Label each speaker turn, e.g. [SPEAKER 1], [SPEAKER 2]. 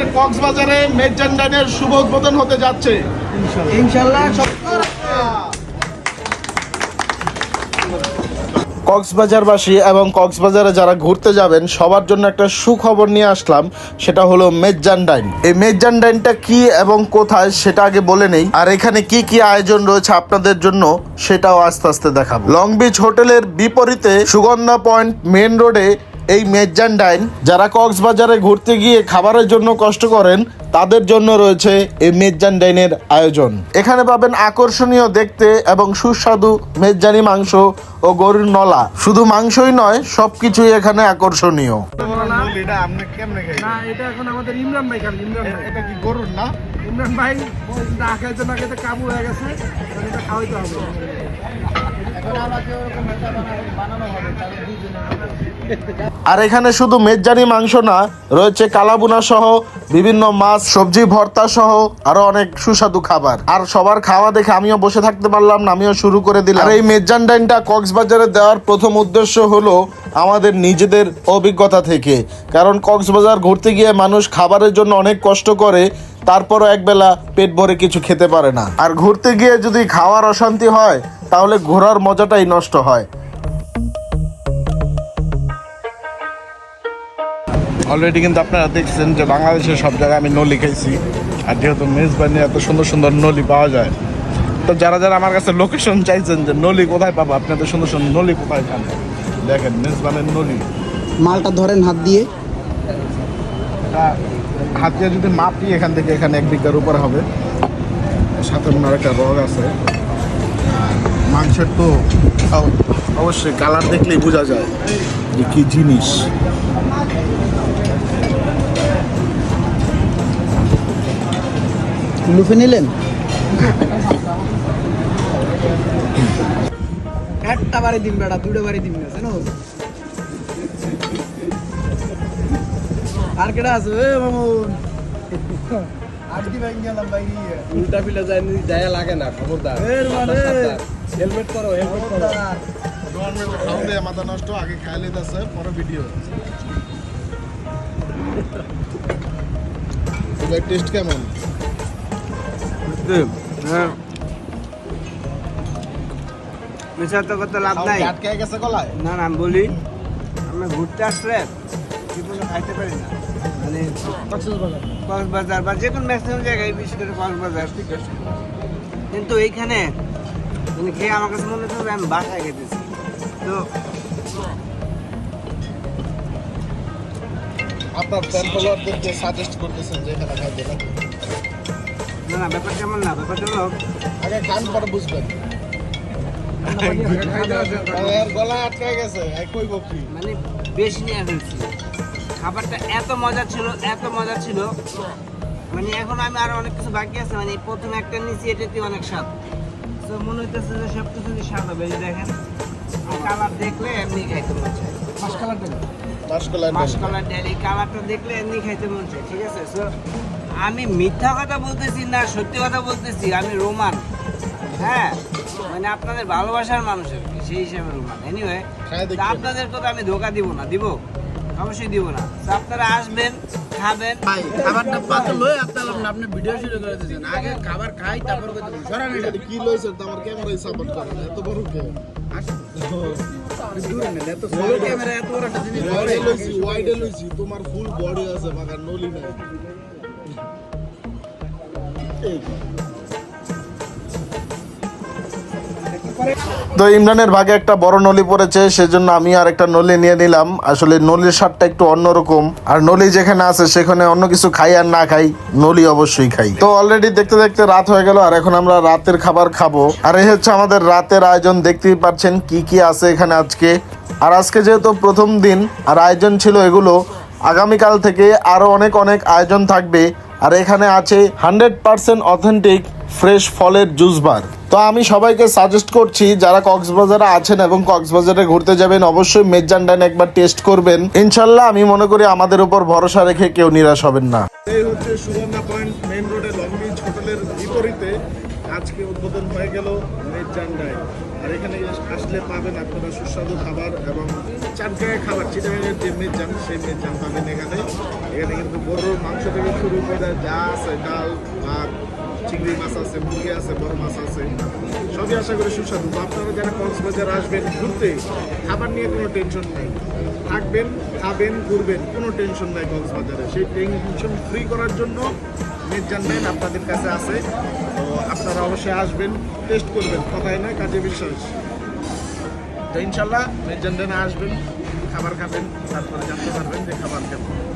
[SPEAKER 1] আমাদের কক্সবাজারে মেজান্ডানের শুভ উদ্বোধন হতে যাচ্ছে।
[SPEAKER 2] ইনশাল্লাহ
[SPEAKER 1] কক্সবাজারবাসী এবং কক্সবাজারে যারা ঘুরতে যাবেন সবার জন্য একটা সুখবর নিয়ে আসলাম সেটা হলো মেজান ডাইন। এই মেজান ডাইনটা কি এবং কোথায় সেটা আগে বলে নেই। আর এখানে কি কি আয়োজন রয়েছে আপনাদের জন্য সেটাও আস্তে আস্তে দেখাবো। লং বিচ হোটেলের বিপরীতে সুগন্ধা পয়েন্ট মেন রোডে এই মেজান ডাইন যারা কক্সবাজারে ঘুরতে গিয়ে খাবারের জন্য কষ্ট করেন তাদের জন্য রয়েছে এই মেজান ডাইনের আয়োজন। এখানে পাবেন আকর্ষণীয় দেখতে এবং সুস্বাদু মেজানি মাংস ও গরুর নলা। শুধু মাংসই নয় সবকিছুই এখানে আকর্ষণীয়।
[SPEAKER 2] ভাই ইমরান
[SPEAKER 1] না?
[SPEAKER 2] খাইতে না খাইতে কাবু হয়ে গেছে খাওয়াইতে হবে।
[SPEAKER 1] আর এখানে শুধু মেজানি মাংস না, রয়েছে কালাবুনা সহ বিভিন্ন মাছ, সবজি, ভর্তা সহ আরও অনেক সুস্বাদু খাবার। আর সবার খাওয়া দেখে আমিও বসে থাকতে পারলাম না, আমিও শুরু করে দিলাম। আর এই মেজান ডাইনটা কক্সবাজারে দেওয়ার প্রথম উদ্দেশ্য হলো আমাদের নিজেদের অভিজ্ঞতা থেকে। কারণ কক্সবাজার ঘুরতে গিয়ে মানুষ খাবারের জন্য অনেক কষ্ট করে, তারপরও একবেলা পেট ভরে কিছু খেতে পারে না। আর ঘুরতে গিয়ে যদি খাওয়ার অশান্তি হয় তাহলে ঘোরার মজাটাই নষ্ট হয়। অলরেডি কিন্তু আপনারা দেখছেন যে বাংলাদেশের সব জায়গায় আমি নলি খাইছি আর যেহেতু মেজবানি এত সুন্দর সুন্দর নলি পাওয়া যায় তো যারা যারা আমার কাছে লোকেশন চাইছেন যে নলি কোথায় পাবো আপনি এত সুন্দর সুন্দর নলি কোথায় খান দেখেন মেজবানের নলি।
[SPEAKER 2] মালটা ধরেন হাত দিয়ে।
[SPEAKER 1] হাত দিয়ে যদি মাপি এখান থেকে এখানে এক বিঘার উপরে হবে। সাথে ওনার একটা রগ আছে। মাংসের তো অবশ্যই কালার দেখলেই বোঝা যায় যে কি জিনিস।
[SPEAKER 2] লুফে নিলেন? একটা বাড়ি দিন বেড়া দুটো বাড়ি দিন আছে না আর কেটা আছে? এ
[SPEAKER 3] উল্টা পিল্টা যায় যায় লাগে না খবরদার। হেলমেট করো হেলমেট করো
[SPEAKER 1] মাথা নষ্ট আগে খাইলে আছে পরে ভিডিও টেস্ট কেমন?
[SPEAKER 2] হ্যাঁ। মিশা তো করতে লাভ নাই।
[SPEAKER 1] আটকে গেছে গলায়?
[SPEAKER 2] না না আমি বলি আমি ঘুরতে আসলে জীবনে খাইতে পারি না। মানে কক্সবাজার। বা যে কোনো ম্যাক্সিমাম জায়গায় বিশেষ করে কক্সবাজার। কিন্তু এইখানে মানে খেয়ে আমার কাছে মনে হচ্ছে আমি বাসায় খেতেছি। তো
[SPEAKER 1] আপনার ফ্যান ফলোয়ারদেরকে সাজেস্ট করতেছেন যে এখানে খাইতে
[SPEAKER 2] না না ব্যাপার কেমন না ব্যাপারটা হলো
[SPEAKER 1] আগে খান পরে বুঝবেন। এর গলায় আটকে গেছে এই কইব কি?
[SPEAKER 2] মানে বেশি নিয়ে ফেলছি খাবারটা এত মজা ছিল এত মজা ছিল। মানে এখন আমি আরও অনেক কিছু বাকি আছে মানে প্রথমে একটা নিচে এটাতে অনেক স্বাদ। তো মনে হইতেছে যে সব কিছু স্বাদ হবে যে দেখেন কালার দেখলে এমনি খাইতে মন চায়। কালার এই কালারটা দেখলে এমনি খাইতে মন চায় ঠিক আছে? সো আমি মিথ্যা কথা বলতেছি না সত্যি কথা বলতেছি আমি রোমান। হ্যাঁ? মানে আপনাদের ভালোবাসার মানুষের সেই হিসাবে রোমান। এনিওয়ে
[SPEAKER 1] খায়
[SPEAKER 2] আপনাদের কথা আমি ধোকা দিব না দিব। অবশ্যই দিব না। আপনারা আসবেন খাবেন।
[SPEAKER 3] ভাই খাবারটা পাতে লই আপনার আপনি ভিডিও শুরু করে দিয়েছেন। আগে খাবার খাই তারপর কইতে সরান এটা
[SPEAKER 1] কি লইছে তো আমার ক্যামেরায় সাপোর্ট করে এত বড় কে তোমার ফুল বডি আছে বাগান নলি নাই। তো ইমরানের ভাগে একটা বড় নলি পড়েছে, সেজন্য আমি আর একটা নলি নিয়ে নিলাম। আসলে নলির স্বাদটা একটু অন্যরকম আর নলি যেখানে আছে, সেখানে অন্য কিছু খাই আর না খাই, নলি অবশ্যই খাই। তো অলরেডি দেখতে দেখতে রাত হয়ে গেল, আর এখন আমরা রাতের খাবার খাব। আর এই হচ্ছে আমাদের রাতের আয়োজন, দেখতেই পাচ্ছেন কি কি আছে এখানে আজকে। আর আজকে যেহেতু প্রথম দিন, আর আয়োজন ছিল এগুলো, আগামীকাল থেকে আরও অনেক অনেক আয়োজন থাকবে। আর এখানে আছে হান্ড্রেড পার্সেন্ট অথেন্টিক ফ্রেশ ফলের জুস বার তো আমি সবাইকে সাজেস্ট করছি, যারা কক্সবাজারে আছেন এবং কক্সবাজারে ঘুরতে যাবেন, অবশ্যই মেজান ডাইন একবার টেস্ট করবেন। ইনশাল্লাহ আমি মনে করি আমাদের উপর ভরসা রেখে কেউ নিরাশ হবেন না। এই হচ্ছে সুবর্ণা পয়েন্ট, মেইন রোডে লং বিচ হোটেলের বিপরীতে আজকে উদ্বোধন হয়ে গেল আর এখানে আসলে পাবেন আপনারা সুস্বাদু খাবার এবং খাবার যে মেজান সেই মেজান পাবেন এখানে। এখানে কিন্তু গরুর মাংস থেকে শুরু করে যা আছে, ডাল, ভাত চিংড়ি মাছ আছে, মুরগি আছে, বড় মাছ আছে, সবই আশা করি সুস্বাদু। আপনারা যারা কক্সবাজার আসবেন ঘুরতে, খাবার নিয়ে কোনো টেনশন নেই। থাকবেন, খাবেন, ঘুরবেন, কোনো টেনশন নাই কক্সবাজারে। সেই টেনশন ফ্রি করার জন্য নির্যান লাইন আপনাদের কাছে আছে। তো আপনারা অবশ্যই আসবেন টেস্ট করবেন, কথাই নয়, কাজে বিশ্বাস। তো ইনশাল্লাহ নির্যান লাইনে আসবেন, খাবার খাবেন, তারপরে জানতে পারবেন যে খাবার কেমন।